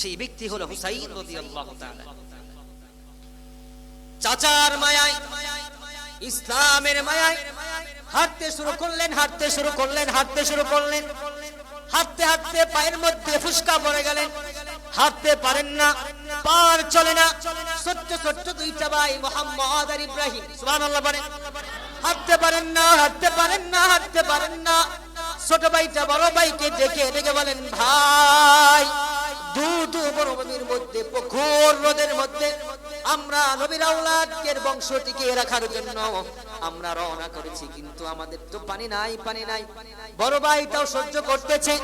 সেই ব্যক্তি হলো হুসাইন তাআলা। চাচার মায়ায়, ইসলামের মায়ায় হাঁটতে শুরু করলেন, হাঁটতে শুরু করলেন, হাঁটতে শুরু করলেন। হাঁটতে হাঁটতে পায়ের মধ্যে ফুসকা পড়ে গেলেন। হাঁটতে পারেন না, পার চলে না। ছোট্ট ছোট্ট দুইটা ভাই, মোহাম্মদ আর ইব্রাহিম। সুবহানাল্লাহ বলেন, হাঁটতে পারেন না, হাঁটতে পারেন না, হাঁটতে পারেন না। ছোট ভাইটা, বড় ভাইকে ডেকে ডেকে বলেন, ভাই দু দু মরুভূমির মধ্যে, পুকুর রোদের মধ্যে আমরা নবীর আউলাদকের বংশ টিকিয়ে রাখার জন্য আমরা রওনা করেছি। কিন্তু আমাদের তো পানি নাই পানি নাই। বড় ভাইটাও সহ্য করতেছে।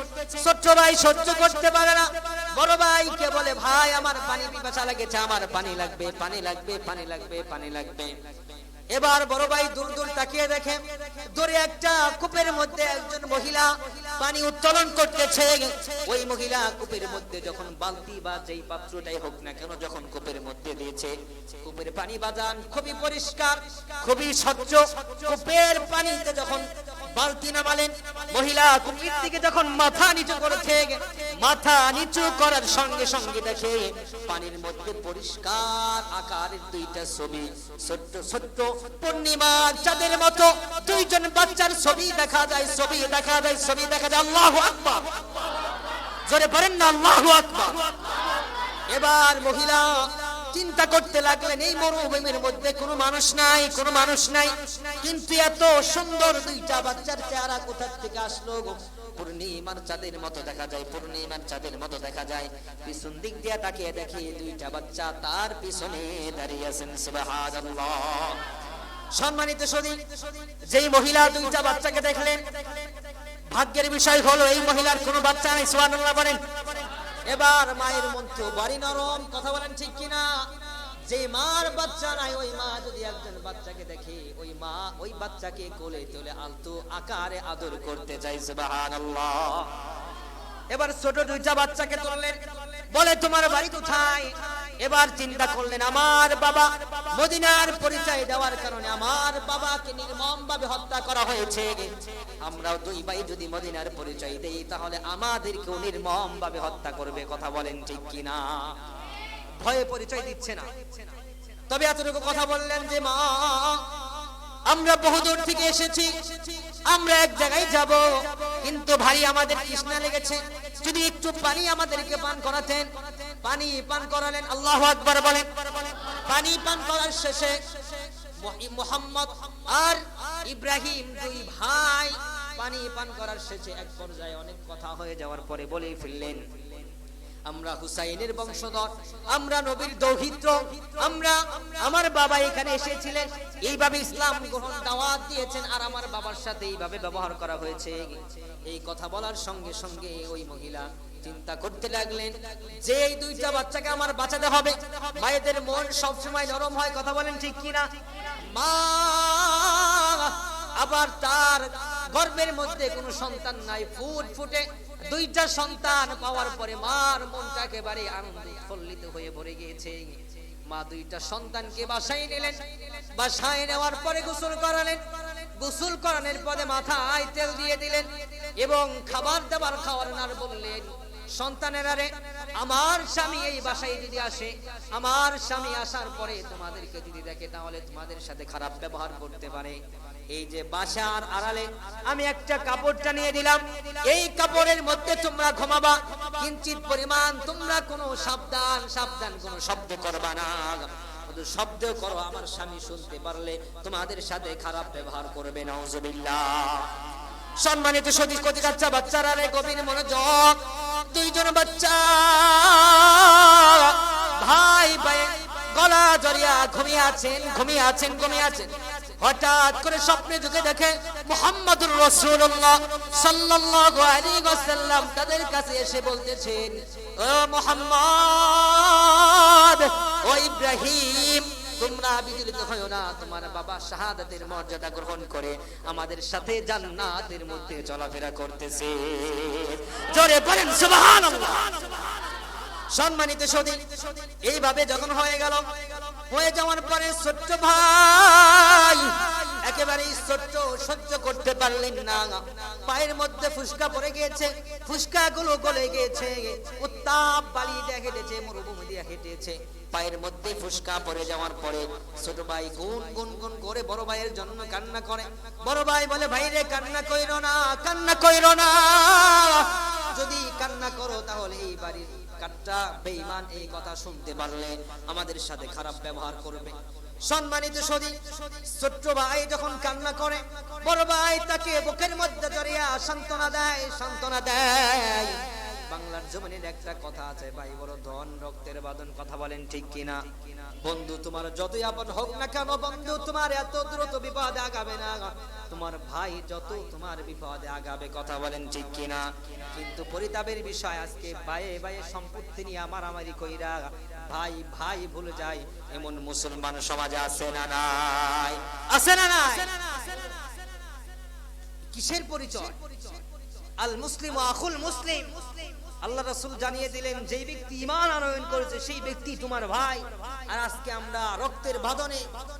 ছোট্ট ভাই সহ্য করতে পারে না। বড় ভাইকে বলে, ভাই, আমার পানি পিপাসা লেগেছে, আমার পানি লাগবে পানি লাগবে পানি লাগবে পানি লাগবে। এবার বড় ভাই দূর দূর তাকিয়ে দেখে, দূরে একটা কূপের মধ্যে একজন মহিলা পানি উত্তোলন করতেছে। ওই মহিলা কূপের মধ্যে যখন বালতি বা যেই পাত্রটাই হোক না কেন যখন কূপের মধ্যে দিয়েছে, কূপের পানি বাজান খুবই পরিষ্কার, খুবই স্বচ্ছ। কূপের পানিতে যখন বালতি নামালেন মহিলা কূপের দিকে যখন মাথা নিচু করেছে, মাথা নিচু করার সঙ্গে সঙ্গে দেখে পানির মধ্যে পরিষ্কার আকারের দুইটা ছবি, ছোট্ট ছোট্ট পূর্ণিমার চাঁদের মতো দুইজন বাচ্চার ছবি দেখা যায়, ছবি দেখা যায়, ছবি দেখা যায়। আল্লাহু আকবার। জোরে পারেন না, আল্লাহু আকবার। এবার মহিলা চিন্তা করতে লাগলেন, এই মরুভূমির মধ্যে কোনো মানুষ নাই, কোনো মানুষ নাই। কিন্তু এত সুন্দর দুইটা বাচ্চার চেহারা কোথা থেকে আসলো পূর্ণিমার চাঁদের মতো দেখা যায়, পূর্ণিমার চাঁদের মতো দেখা যায়। পিছন দিক দিয়ে তাকিয়ে দেখি দুইটা বাচ্চা তার পিছনে দাঁড়িয়ে আছেন, সুবহানাল্লাহ। সম্মানিত সদী, যেই মহিলা দুইটা বাচ্চাকে দেখলেন, ভাগ্যের বিষয় হলো, এই মহিলার কোনো বাচ্চা নাই, সুবহানাল্লাহ বলেন। এবার মায়ের মন তো বাড়ি নরম, কথা বলেন ঠিক কিনা? যে মার বাচ্চা নাই, ওই মা যদি একজন বাচ্চাকে দেখে, ওই মা ওই বাচ্চাকে কোলে তোলে আলতো আকারে আদর করতে চাই এবার ছোট দুইটা বাচ্চাকে তোলেন বলে, তোমার বাড়ি কোথায়? এবার চিন্তা করলেন, আমার বাবা মদিনার পরিচয় দেওয়ার কারণে আমার বাবাকে নির্মম ভাবে হত্যা করা হয়েছে। আমরাও দুই ভাই যদি মদিনার পরিচয় দেই, তাহলে আমাদেরকেও নির্মম ভাবে হত্যা করবে, কথা বলেন ঠিক কিনা? ভয়ে পরিচয় দিচ্ছে না। তবে এতটুকু কথা বললেন যে, মা, আমরা বহুদূর থেকে এসেছি, আমরা এক জায়গায় যাব, কিন্তু ভাই আমাদের কৃষ্ণা লেগেছে। যদি একটু পানি আমাদেরকে পান করাতেন পানি পান করালেন, আল্লাহ আকবার বলেন। পানি পান করার শেষে মোহাম্মদ আর ইব্রাহিম দুই ভাই পানি পান করার শেষে এক পর্যায়ে অনেক কথা হয়ে যাওয়ার পরে বলেই ফেললেন, আমরা হুসাইনের বংশধর, আমরা নবীর দৌহিত্র, আমরা আমার বাবা এখানে এসেছিলেন, এইভাবে ইসলাম গ্রহণ দাওয়াত দিয়েছেন আর আমার বাবার সাথে এইভাবে ব্যবহার করা হয়েছে। এই কথা বলার সঙ্গে সঙ্গে ওই মহিলা চিন্তা করতে লাগলেন, যে এই দুইটা বাচ্চাকে আমার বাঁচাতে হবে। মায়েদের মন সবসময় নরম হয়, কথা বলেন ঠিক কিনা? মা, আবার তার গর্ভের মধ্যে কোনো সন্তান নাই, ফুট ফুটে দুইটা সন্তান পাওয়ার পরে মার মনটা একেবারে আনন্দ উৎফুল্লিত হয়ে ভরে গিয়েছে। মা দুইটা সন্তানকে বাসায় নিলেন। বাসায় নেওয়ার পরে গোসল করালেন। গোসল করানোর পরে মাথায় তেল দিয়ে দিলেন এবং খাবার দাবার খাওয়ার নার বললেন সন্তানের আরে আমার স্বামী এই বাসায় যদি আসে, আমার স্বামী আসার পরে তোমাদেরকে যদি দেখে, তাহলে তোমাদের সাথে খারাপ ব্যবহার করতে পারে। এই যে বাসার আড়ালে আমি একটা কাপড়টা নিয়ে দিলাম। এই কাপড়ের মধ্যে তোমরা ঘুমাবা। কিঞ্চিত পরিমাণ তোমরা কোনো সাবধান সাবধান কোনো শব্দ করবা না। শব্দ করো, আমার স্বামী শুনতে পারলে তোমাদের সাথে খারাপ ব্যবহার করবে নওজুবিল্লাহ সম্মানিত সতী কতি বাচ্চা বাচ্চারা রে, গভীর মনোযোগ ঘুমিয়ে আছেন ঘুমিয়ে আছেন ঘুমিয়ে আছেন। হঠাৎ করে স্বপ্নে দেখে মোহাম্মদুর রাসূলুল্লাহ সাল্লাল্লাহু আলাইহি ওয়াসাল্লাম তাদের কাছে এসে বলতেছেন, ও মোহাম্মদ, ও ইব্রাহিম, তোমরা বিচলিত হয়েও না। তোমার বাবা শাহাদাতের মর্যাদা গ্রহণ করে আমাদের সাথে জান্নাতের মধ্যে চলাফেরা করতেছে। জোরে বলেন, সুবহানাল্লাহ! সম্মানিত সদী এইভাবে যখন হয়ে গেল হয়ে যাওয়ার পরে ছোট্ট ভাই, একেবারেই ছোট্ট সহ্য করতে পারলেন না। পায়ের মধ্যে ফুসকা পড়ে গিয়েছে ফুসকা গুলো গলে গিয়েছে, উত্তাপ বালি দিয়ে হেঁটেছে, মরুভূমি দিয়ে হেঁটেছে। পায়ের মধ্যে ফুসকা পড়ে যাওয়ার পরে ছোট ভাই গুন গুন গুন করে বড় ভাইয়ের জন্য কান্না করে। বড় ভাই বলে, ভাই রে, কান্না কইরো না, কান্না কইরো না। যদি কান্না করো তাহলে এই বাড়ির কাটটা বেঈমান এই কথা শুনতে পারলে আমাদের সাথে খারাপ ব্যবহার করবে। সম্মানিত সদী, ছোট্ট ভাই যখন কান্না করে, বড় ভাই তাকে বুকের মধ্যে জড়িয়া সান্ত্বনা দেয় সান্ত্বনা দেয়। বাংলার জমিনের একটা কথা আছে, ভাই বড় ধন, রক্তের বাদন কথা বলেন ঠিক কিনা? বন্ধু, তোমার যতই আপন হোক না কেন, বন্ধু, তোমার এত দ্রুত বিপদে আগাবে না। তোমার ভাই যত তোমার বিপদে আগাবে, কথা বলেন ঠিক কিনা? কিন্তু পরিতাপের বিষয় আজকে ভাইয়ে ভাইয়ে সম্পত্তি নিয়ে মারামারি কইরা, ভাই ভাই, ভুলে যায় এমন মুসলমান সমাজে আছে না নাই? আছে না নাই? কিসের পরিচয়? আল মুসলিম আখুল মুসলিম। আল্লাহ রাসুল জানিয়ে দিলেন, যেই ব্যক্তি ইমান আনয়ন করেছে, সেই ব্যক্তি তোমার ভাই। আর আজকে আমরা রক্তের বাঁধনে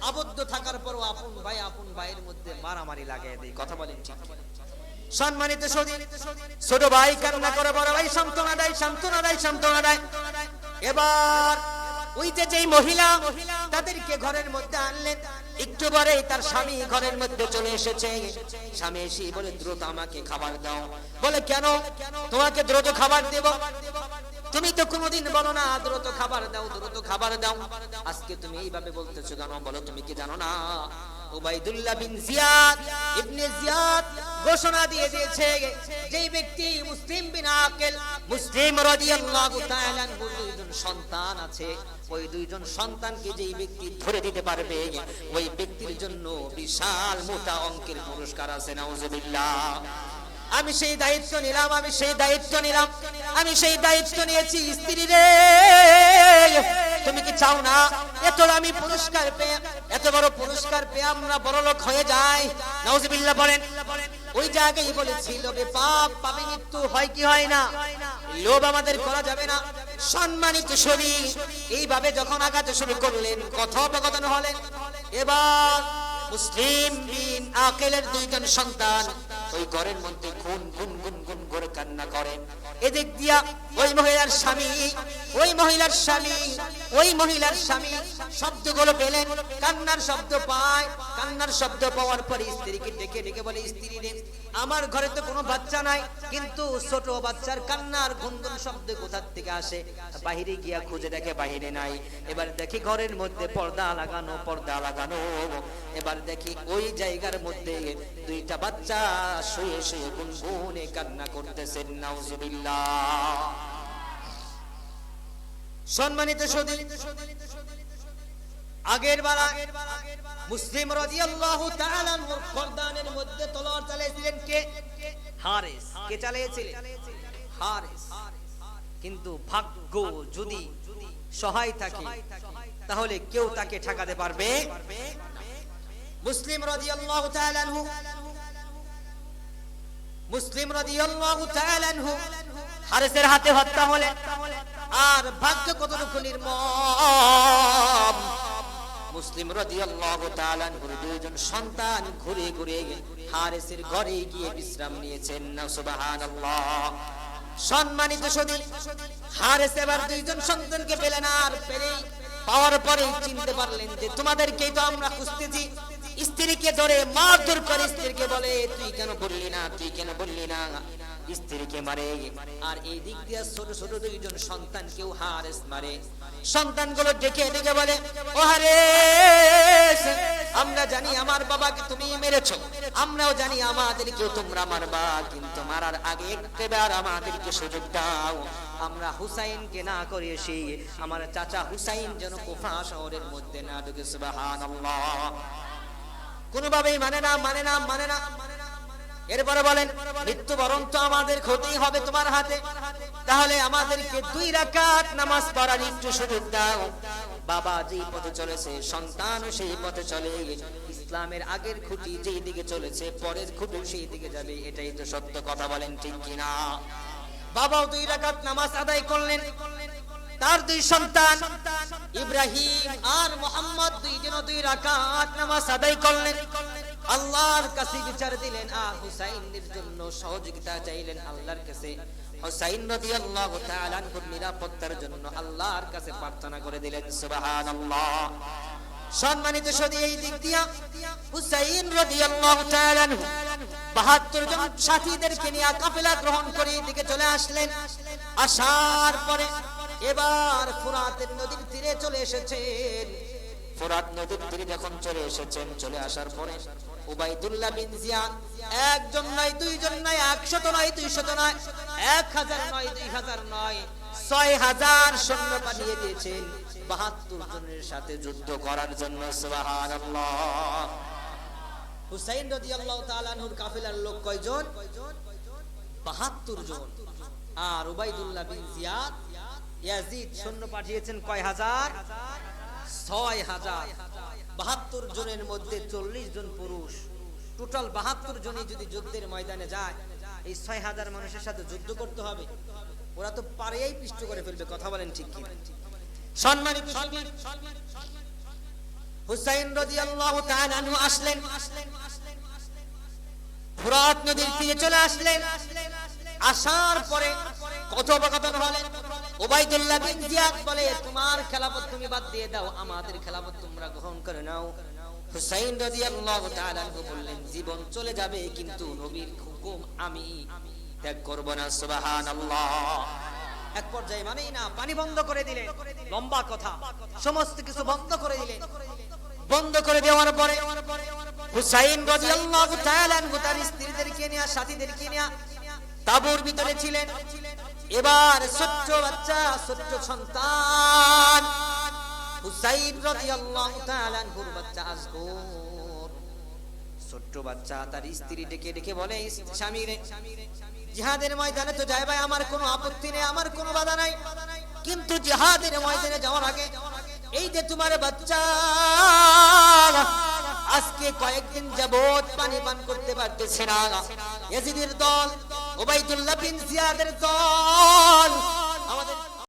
আবদ্ধ থাকার পরও আপন ভাই, আপন ভাইয়ের মধ্যে মারামারি লাগিয়ে দিই। কথা বলেন ঠিক সম্মানিত সদী ছোট ভাই কান্না করে, বড় ভাই সান্ত্বনা দেয় সান্ত্বনা দেয় সান্ত্বনা দেয়। এবার ওই যে যেই মহিলা, তাদেরকে ঘরের মধ্যে আনলেন। একটু পরেই তার স্বামী ঘরের মধ্যে চলে এসেছে। স্বামী এসে বলে, দ্রুত আমাকে খাবার দাও। বলে, কেন? তোমাকে দ্রুত খাবার দেব? তুমি তো কোনোদিন বলো না, দ্রুত খাবার দাও, দ্রুত খাবার দাও। আজকে তুমি এইভাবে বলতেছো কেন? বলো, তুমি কি জানো না? Ubaidullah bin Ziyad, Ibn Ziyad ঘোষণা দিয়ে দিয়েছে যেই ব্যক্তি মুসলিম বিন আকেল, মুসলিম রাদিয়াল্লাহু তাআলা দুইজন সন্তান আছে, ওই দুইজন সন্তানকে যেই ব্যক্তি ধরে দিতে পারবে, ওই ব্যক্তির জন্য বিশাল মোটা অঙ্কের পুরস্কার আছে, নাউজুবিল্লাহ। আমি সেই দায়িত্ব নিলাম, আমি সেই দায়িত্ব নিলাম, আমি সেই দায়িত্ব নিয়েছি স্ত্রী রে। তুমি কি চাও না? এত আমি পুরস্কার পেয়ে এত বড় পুরস্কার পেয়ে আমরা বড় লোক হয়ে যাই। নাউজুবিল্লাহ বলেন, ওই জায়গায় বলেছিল পাপ পাবে মৃত্যু হয় কি হয় না? লোভ আমাদের করা যাবে না। সম্মানিত শরীর এইভাবে যখন আগাতে শুরু করলেন, কথোপকথন হলেন। এবার মুসলিম বিন আকেলের দুইজন সন্তান ওই ঘরের মধ্যে গুন গুন গুন গুন করে কান্না করেন এদিক দিয়া ওই মহিলার স্বামী, ওই মহিলার স্বামী, ওই মহিলার স্বামী শব্দগুলো পেলেন। কান্নার শব্দ পায়। কান্নার শব্দ পাওয়ার পরে স্ত্রীকে ডেকে ডেকে বলে, স্ত্রী রে, আমার ঘরে তো কোনো বাচ্চা নাই, কিন্তু ছোট বাচ্চার কান্নার গুনগুন শব্দ কোথার থেকে আসে? বাহিরে গিয়া খুঁজে দেখে বাহিরে নাই। এবার দেখি ঘরের মধ্যে পর্দা লাগানো পর্দা লাগানো। এবার দেখি ওই জায়গার মধ্যে দুইটা বাচ্চা শুয়ে শুয়ে গুনগুনে কান্না করতেছেন, নাউজুবিল্লাহ। সম্মানিত সদী, আগের বেলা মুসলিম রাদিয়াল্লাহু তাআলা আনহুর ফরদানের মধ্যে তলোয়ার চালিয়েছিলেন কে? হারিস। কে চালিয়েছিলেন? হারিস। কিন্তু ভাগ্য যদি সহায় থাকে, তাহলে কেউ তাকে ঠেকাতে পারবে মুসলিম রাদিয়াল্লাহু তাআলা মুসলিম রাদিয়াল্লাহু তাআলা আনহু হারিসের হাতে হত্যা হলেন আর ভাগ্য কতটুকু নির্মম? মুসলিম রাদিয়াল্লাহু তাআলা দুইজন সন্তান ঘুরে ঘুরে হারিসের ঘরে গিয়ে বিশ্রাম নিয়েছেন। না সুবহানাল্লাহ। সম্মানিত সদী, হারিস এবার দুইজন সন্তানকে পেলেন আর পেলেই পাওয়ার পরেই চিনতে পারলেন যে তোমাদেরকেই তো আমরা খুঁজতেছি। স্ত্রীকে ধরে মারধর করে স্ত্রীকে বলে, তুই কেন বললি না, তুই কেন বললি না? স্ত্রীকে মারে। আর এই দিক দিয়ে ছোট ছোট দুইজন সন্তান কেউ হারেস মারে। সন্তানগুলো ডেকে ডেকে বলে ও হারেস আমরা জানি আমার বাবাকে তুমি মেরেছো। আমরাও জানি আমাদেরকেও তোমরা মারবা, কিন্তু মারার আগে একবার আমাদেরকে সুযোগ দাও। আমরা হুসাইনকে না করে এসে আমার চাচা হুসাইন যেন কুফা শহরের মধ্যে না ঢুকে, সুবহানাল্লাহ। কোনোভাবেই মানে না মানে না মানে না। এরপরে বলেন, মৃত্যুবরণ তো আমাদের ক্ষতি হবে তোমার হাতে। তাহলে আমাদেরকে দুই রাকাত নামাজ পড়ার একটু সুযোগ দাও। বাবা যেই পথে চলেছে সন্তান সেই পথে চলে। ইসলামের আগের খুঁটি যেই দিকে চলেছে, পরের খুঁটি সেই দিকে যাবে। এটাই তো সত্য কথা বলেন ঠিক কিনা? বাবাও দুই রাকাত নামাজ আদায় করলেন। তার দুই সন্তান, ইব্রাহিম আর মোহাম্মদ দুইজন দুই রাকাত নামাজ আদায় করলেন। আল্লাহর কাছে বিচার দিলেন, আর হুসাইনের জন্য সহযোগিতা চাইলেন আল্লাহর কাছে। হুসাইন নিরাপত্তার জন্য আল্লাহর কাছে প্রার্থনা করে দিলেন, সুবহানাল্লাহ। সম্মানিত এই দিক দিয়া হুসাইন রাদিয়াল্লাহু তাআলা আনহু 72 জন সাথীদেরকে নিয়ে কাফেলা গ্রহণ করে এদিকে চলে আসলেন। আসার পরে এবার ফুরাতের নদীর তীরে চলে এসেছেন। ফোরাত নদীর তীরে যখন চলে এসেছেন চলে আসার পরে উবাইদুল্লাহ বিন জিয়াদ একজন নয় দুইজন নয় একশত নয় দুইশত নয় এক হাজার নয় দুই হাজার নয় ছয় হাজার সৈন্য পাঠিয়ে দিয়েছেন। বাহাত্তর জনের সাথে যুদ্ধ করার জন্য হুসাইন রাদিয়াল্লাহু তাআলা আনহুর কাফেলার লোক কয়জন? বাহাত্তর জন। আর উবাইদুল্লাহ বিন জিয়াদ ইয়াজিদ সৈন্য পাঠিয়েছেন কয় হাজার? ছয় হাজার। বাহাত্তর জনের মধ্যে চল্লিশ জন পুরুষ। টোটাল বাহাত্তর জনই যদি যুদ্ধের ময়দানে যায়, এই ছয় হাজার মানুষের সাথে যুদ্ধ করতে হবে। ওরা তো পারেই পিষ্ট করে ফেলবে, কথা বলেন ঠিক কি সম্মানিত হুসাইন রাদিয়াল্লাহু তাআলা আনহু আসলেন। ফুরাত নদীর তীরে চলে আসলেন। আসার পরে কথোপকথন হলেন। ওবাইদুল্লাহ বিন জিয়াদ বলে, তোমার খেলাফত তুমি বাদ দিয়ে দাও, আমাদের খেলাফত তোমরা গ্রহণ করে নাও। হুসাইন রাদিয়াল্লাহু তাআলা বললেন, জীবন চলে যাবে, কিন্তু নবীর হুকুম আমি ত্যাগ করব না, সুবহানাল্লাহ। এক পর্যায়ে মানেই না, পানি বন্ধ করে দিলেন, লম্বা কথা, সমস্ত কিছু বন্ধ করে দিলেন। বন্ধ করে দেওয়ার পরে হুসাইন রাদিয়াল্লাহু তাআলা তার স্ত্রীদেরকে নিয়ে, সাথীদেরকে নিয়ে তাবুর ভিতরে ছিলেন। এবার ছোট্ট বাচ্চা ছোট্ট সন্তান। হুসাইন বাচ্চা ছোট্ট বাচ্চা তার স্ত্রী ডেকে ডেকে বলে, স্বামী রে, জিহাদের ময়দানে তো যাই ভাই, আমার কোনো আপত্তি নেই, আমার কোনো বাধা নাই। কিন্তু জিহাদের ময়দানে যাওয়ার আগে, এই যে তোমার বাচ্চা, আজকে কয়েকদিন যাবত পানি পান করতে পারতেছে না। ইয়াজিদের দল ওবাইদুল্লাহ বিন জিয়াদের দল